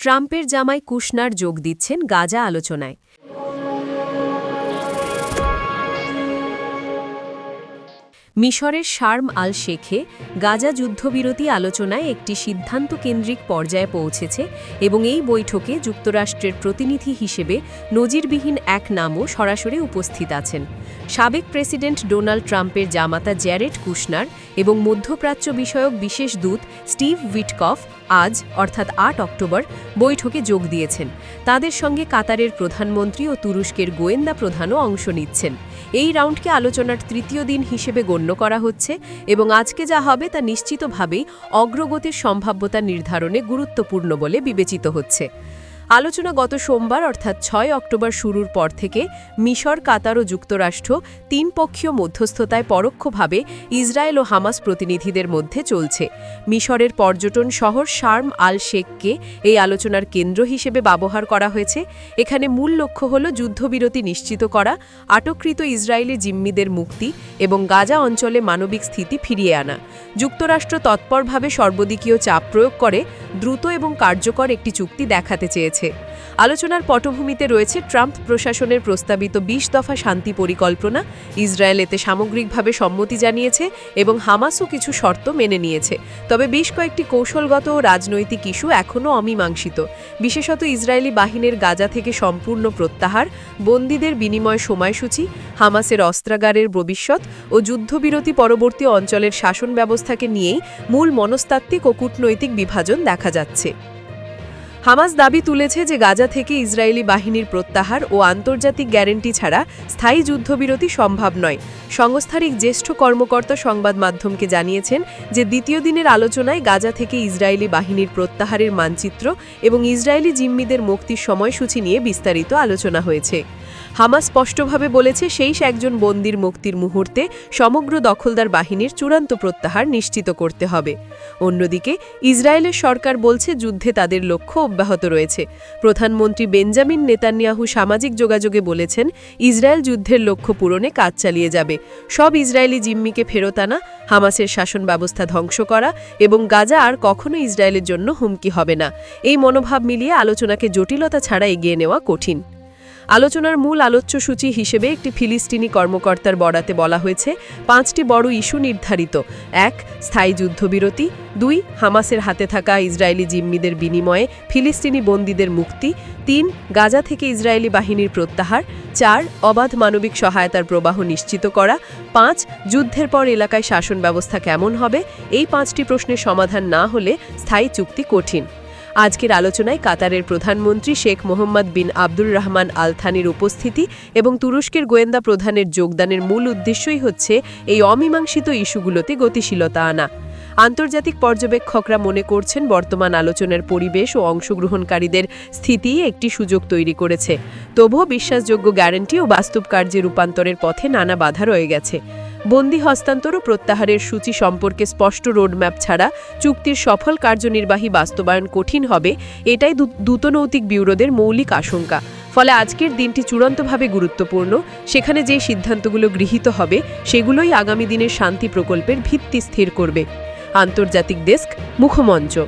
ট্রাম্পের জামাই কুশনার যোগ দিচ্ছেন গাজা আলোচনায়। মিশরের শার্ম আল শেখে গাজা যুদ্ধবিরতি আলোচনায় একটি সিদ্ধান্ত কেন্দ্রিক পর্যায়ে পৌঁছেছে এবং এই বৈঠকে যুক্তরাষ্ট্রের প্রতিনিধি হিসেবে নজিরবিহীন এক নামও সরাসরি উপস্থিত আছেন। সাবেক প্রেসিডেন্ট ডোনাল্ড ট্রাম্পের জামাতা জ্যারেড কুশনার এবং মধ্যপ্রাচ্য বিষয়ক বিশেষ দূত স্টিভ উইটকফ আজ, অর্থাৎ আট অক্টোবর, বৈঠকে যোগ দিয়েছেন। তাদের সঙ্গে কাতারের প্রধানমন্ত্রী ও তুরস্কের গোয়েন্দা প্রধানও অংশ নিচ্ছেন। এই রাউন্ডকে আলোচনার তৃতীয় দিন হিসেবে গণ্য করা হচ্ছে এবং আজকে যা হবে তা নিশ্চিতভাবেই অগ্রগতির সম্ভাব্যতা নির্ধারণে গুরুত্বপূর্ণ বলে বিবেচিত হচ্ছে। আলোচনা গত সোমবার, অর্থাৎ ছয় অক্টোবর শুরুর পর থেকে মিশর, কাতার ও যুক্তরাষ্ট্র তিন পক্ষীয় মধ্যস্থতায় পরোক্ষভাবে ইসরায়েল ও হামাস প্রতিনিধিদের মধ্যে চলছে। মিশরের পর্যটন শহর শার্ম আল শেখকে এই আলোচনার কেন্দ্র হিসেবে ব্যবহার করা হয়েছে। এখানে মূল লক্ষ্য হল যুদ্ধবিরতি নিশ্চিত করা, আটককৃত ইসরায়েলি জিম্মিদের মুক্তি এবং গাজা অঞ্চলে মানবিক স্থিতি ফিরিয়ে আনা। যুক্তরাষ্ট্র তৎপরভাবে সর্বদিকীয় চাপ প্রয়োগ করে দ্রুত এবং কার্যকর একটি চুক্তি দেখাতে চেয়েছে। আলোচনার পটভূমিতে রয়েছে ট্রাম্প প্রশাসনের প্রস্তাবিত ২০ দফা শান্তি পরিকল্পনা, ইসরায়েল এতে সামগ্রিকভাবে সম্মতি জানিয়েছে এবং হামাসও কিছু শর্ত মেনে নিয়েছে। তবে বেশ কয়েকটি কৌশলগত ও রাজনৈতিক ইস্যু এখনও অমীমাংসিত। বিশেষত ইসরায়েলি বাহিনীর গাজা থেকে সম্পূর্ণ প্রত্যাহার, বন্দীদের বিনিময় সময়সূচি, হামাসের অস্ত্রাগারের ভবিষ্যৎ ও যুদ্ধবিরতি পরবর্তী অঞ্চলের শাসন ব্যবস্থাকে নিয়েই মূল মনস্তাত্ত্বিক ও কূটনৈতিক বিভাজন দেখা যাচ্ছে। হামাস দাবি তুলেছে যে গাজা থেকে ইসরায়েলি বাহিনীর প্রত্যাহার ও আন্তর্জাতিক গ্যারেন্টি ছাড়া স্থায়ী যুদ্ধবিরতি সম্ভব নয়। সংস্থার এক জ্যেষ্ঠ কর্মকর্তা সংবাদ মাধ্যমকে জানিয়েছেন যে দ্বিতীয় দিনের আলোচনায় গাজা থেকে ইসরায়েলি বাহিনীর প্রত্যাহারের মানচিত্র এবং ইসরায়েলি জিম্মিদের মুক্তির সময়সূচি নিয়ে বিস্তারিত আলোচনা হয়েছে। হামাস স্পষ্টভাবে বলেছে সেই একজন বন্দির মুক্তির মুহূর্তে সমগ্র দখলদার বাহিনীর চূড়ান্ত প্রত্যাহার নিশ্চিত করতে হবে। অন্যদিকে, ইসরায়েলের সরকার বলছে যুদ্ধে তাদের লক্ষ্য অব্যাহত রয়েছে। প্রধানমন্ত্রী বেঞ্জামিন নেতানিয়াহু সামাজিক যোগাযোগে বলেছেন, ইসরায়েল যুদ্ধের লক্ষ্য পূরণে কাজ চালিয়ে যাবে। সব ইসরায়েলি জিম্মিকে ফেরত আনা, হামাসের শাসন ব্যবস্থা ধ্বংস করা এবং গাজা আর কখনো ইসরায়েলের জন্য হুমকি হবে না। এই মনোভাব মিলিয়ে আলোচনাকে জটিলতা ছাড়া এগিয়ে নেওয়া কঠিন। আলোচনার মূল আলোচ্যসূচি হিসেবে একটি ফিলিস্তিনি কর্মকর্তার বরাতে বলা হয়েছে, পাঁচটি বড় ইস্যু নির্ধারিত। এক, স্থায়ী যুদ্ধবিরতি। দুই, হামাসের হাতে থাকা ইসরায়েলি জিম্মিদের বিনিময়ে ফিলিস্তিনি বন্দীদের মুক্তি। তিন, গাজা থেকে ইসরায়েলি বাহিনীর প্রত্যাহার। চার, অবাধ মানবিক সহায়তার প্রবাহ নিশ্চিত করা। পাঁচ, যুদ্ধের পর এলাকায় শাসন ব্যবস্থা কেমন হবে? এই পাঁচটি প্রশ্নের সমাধান না হলে স্থায়ী চুক্তি কঠিন। আজকের আলোচনায় কাতারের প্রধানমন্ত্রী শেখ মোহাম্মদ বিন আব্দুর রহমান আল থানির উপস্থিতি এবং তুরস্কের গোয়েন্দা প্রধানের যোগদানের মূল উদ্দেশ্যই হচ্ছে এই অমীমাংসিত ইস্যুগুলোতে গতিশীলতা আনা। আন্তর্জাতিক পর্যবেক্ষকরা মনে করছেন বর্তমান আলোচনার পরিবেশ ও অংশগ্রহণকারীদের স্থিতি একটি সুযোগ তৈরি করেছে। তবুও বিশ্বাসযোগ্য গ্যারান্টি ও বাস্তব কার্যে রূপান্তরের পথে নানা বাধা রয়ে গেছে। বন্দি হস্তান্তর ও প্রত্যাহারের সূচি সম্পর্কে স্পষ্ট রোডম্যাপ ছাড়া চুক্তির সফল কার্যনির্বাহী বাস্তবায়ন কঠিন হবে, এটাই দূতনৈতিক ব্যুরোদের মৌলিক আশঙ্কা। ফলে আজকের দিনটি চূড়ান্তভাবে গুরুত্বপূর্ণ, সেখানে যে সিদ্ধান্তগুলো গৃহীত হবে, সেগুলোই আগামী দিনের শান্তি প্রকল্পের ভিত্তি স্থির করবে। আন্তর্জাতিক ডেস্ক, মুখমঞ্চ।